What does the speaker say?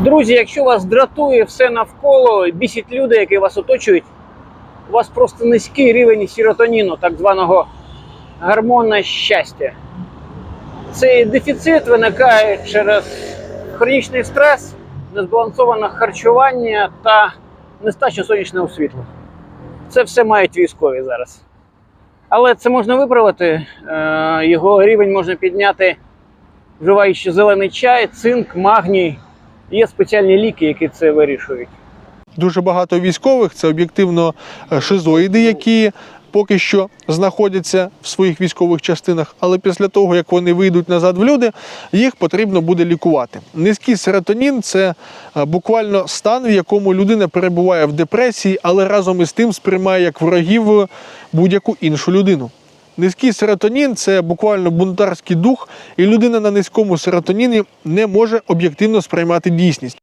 Друзі, якщо вас дратує все навколо, бісять люди, які вас оточують, у вас просто низький рівень серотоніну, так званого гормона щастя. Цей дефіцит виникає через хронічний стрес, незбалансоване харчування та нестачу сонячного світла. Це все мають військові зараз. Але це можна виправити. е, Його рівень можна підняти, вживаючи зелений чай, цинк, магній. Є спеціальні ліки, які це вирішують. Дуже багато військових це об'єктивно е, шизоїди, які поки що знаходяться в своїх військових частинах, але після того, як вони вийдуть назад в люди, їх потрібно буде лікувати. Низький серотонін це е, буквально стан, в якому людина перебуває в депресії, але разом із тим сприймає як ворогів будь-яку іншу людину. Низький серотонін це буквально бунтарський дух, і людина на низькому серотоніні не може об'єктивно сприймати дійсність.